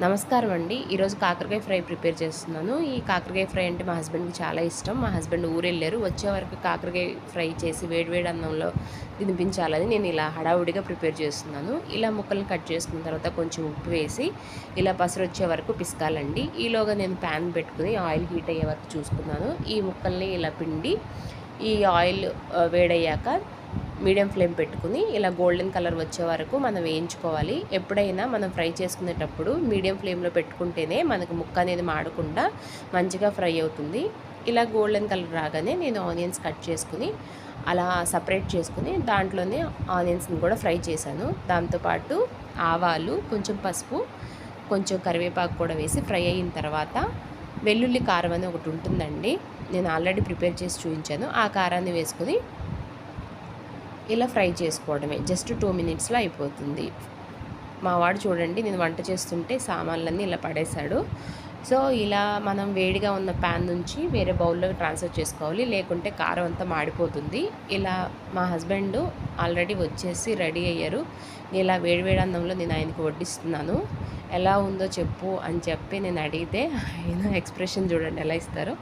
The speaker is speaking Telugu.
నమస్కారం అండి. ఈరోజు కాకరకాయ ఫ్రై ప్రిపేర్ చేస్తున్నాను. ఈ కాకరకాయ ఫ్రై అంటే మా హస్బెండ్కి చాలా ఇష్టం. మా హస్బెండ్ ఊరెళ్ళారు. వచ్చే వరకు కాకరకాయ ఫ్రై చేసి వేడివేడి అన్నంలో తినిపించాలని నేను ఇలా హడావుడిగా ప్రిపేర్ చేస్తున్నాను. ఇలా ముక్కలను కట్ చేసుకున్న తర్వాత కొంచెం ఉప్పు వేసి ఇలా పసరు వచ్చే వరకు పిసకాలండి. ఈలోగా నేను ప్యాన్ పెట్టుకుని ఆయిల్ హీట్ అయ్యే వరకు చూసుకున్నాను. ఈ ముక్కల్ని ఇలా పిండి ఈ ఆయిల్ వేడయ్యాక మీడియం ఫ్లేమ్ పెట్టుకుని ఇలా గోల్డెన్ కలర్ వచ్చే వరకు మనం వేయించుకోవాలి. ఎప్పుడైనా మనం ఫ్రై చేసుకునేటప్పుడు మీడియం ఫ్లేమ్లో పెట్టుకుంటేనే మనకు ముక్క అనేది మాడకుండా మంచిగా ఫ్రై అవుతుంది. ఇలా గోల్డెన్ కలర్ రాగానే నేను ఆనియన్స్ కట్ చేసుకుని అలా సపరేట్ చేసుకుని దాంట్లోనే ఆనియన్స్ని కూడా ఫ్రై చేశాను. దాంతోపాటు ఆవాలు కొంచెం పసుపు కొంచెం కరివేపాకు కూడా వేసి ఫ్రై అయిన తర్వాత వెల్లుల్లి కారం అని ఒకటి ఉంటుందండి. నేను ఆల్రెడీ ప్రిపేర్ చేసి చూపించాను. ఆ కారాన్ని వేసుకుని ఇలా ఫ్రై చేసుకోవడమే. జస్ట్ టూ మినిట్స్లో అయిపోతుంది. మా వాడు చూడండి నేను వంట చేస్తుంటే సామాన్లన్నీ ఇలా పడేశాడు. సో ఇలా మనం వేడిగా ఉన్న ప్యాన్ నుంచి వేరే బౌల్లో ట్రాన్స్ఫర్ చేసుకోవాలి. లేకుంటే కారం అంతా మాడిపోతుంది. ఇలా మా హస్బెండ్ ఆల్రెడీ వచ్చేసి రెడీ అయ్యారు. ఇలా వేడివేడి అన్నంలో నేను ఆయనకి వడ్డిస్తున్నాను. ఎలా ఉందో చెప్పు అని చెప్పి నేను అడిగితే ఆయన ఎక్స్ప్రెషన్ చూడండి ఎలా ఇస్తారో.